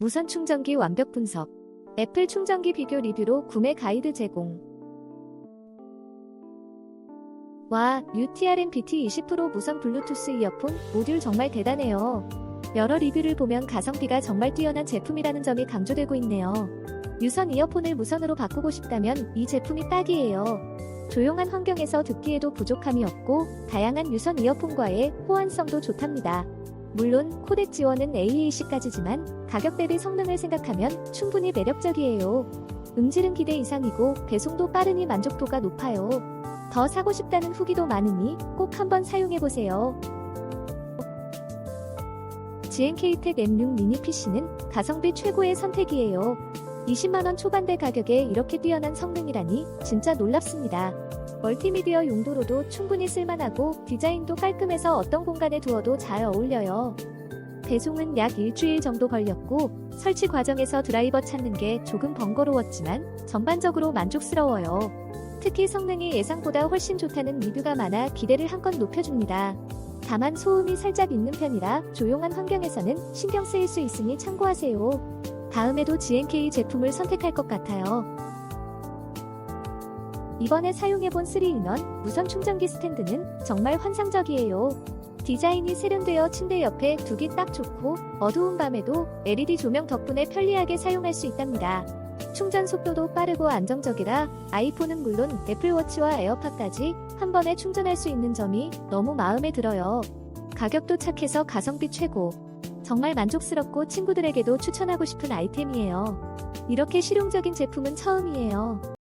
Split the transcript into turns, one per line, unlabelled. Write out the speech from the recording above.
무선 충전기 완벽 분석. 애플 충전기 비교 리뷰로 구매 가이드 제공. 와, UTRM BT20 프로 무선 블루투스 이어폰 모듈 정말 대단해요. 여러 리뷰를 보면 가성비가 정말 뛰어난 제품이라는 점이 강조되고 있네요. 유선 이어폰을 무선으로 바꾸고 싶다면 이 제품이 딱이에요. 조용한 환경에서 듣기에도 부족함이 없고 다양한 유선 이어폰과의 호환성도 좋답니다. 물론 코덱 지원은 AAC까지지만 가격 대비 성능을 생각하면 충분히 매력적이에요. 음질은 기대 이상이고 배송도 빠르니 만족도가 높아요. 더 사고 싶다는 후기도 많으니 꼭 한번 사용해보세요. GNK텍 M6 미니 PC는 가성비 최고의 선택이에요. 20만원 초반대 가격에 이렇게 뛰어난 성능이라니 진짜 놀랍습니다. 멀티미디어 용도로도 충분히 쓸만하고 디자인도 깔끔해서 어떤 공간에 두어도 잘 어울려요. 배송은 약 일주일 정도 걸렸고 설치 과정에서 드라이버 찾는 게 조금 번거로웠지만 전반적으로 만족스러워요. 특히 성능이 예상보다 훨씬 좋다는 리뷰가 많아 기대를 한껏 높여줍니다. 다만 소음이 살짝 있는 편이라 조용한 환경에서는 신경 쓰일 수 있으니 참고하세요. 다음에도 GNK 제품을 선택할 것 같아요. 이번에 사용해본 3인원 무선 충전기 스탠드는 정말 환상적이에요. 디자인이 세련되어 침대 옆에 두기 딱 좋고 어두운 밤에도 LED 조명 덕분에 편리하게 사용할 수 있답니다. 충전 속도도 빠르고 안정적이라 아이폰은 물론 애플워치와 에어팟까지 한 번에 충전할 수 있는 점이 너무 마음에 들어요. 가격도 착해서 가성비 최고. 정말 만족스럽고 친구들에게도 추천하고 싶은 아이템이에요. 이렇게 실용적인 제품은 처음이에요.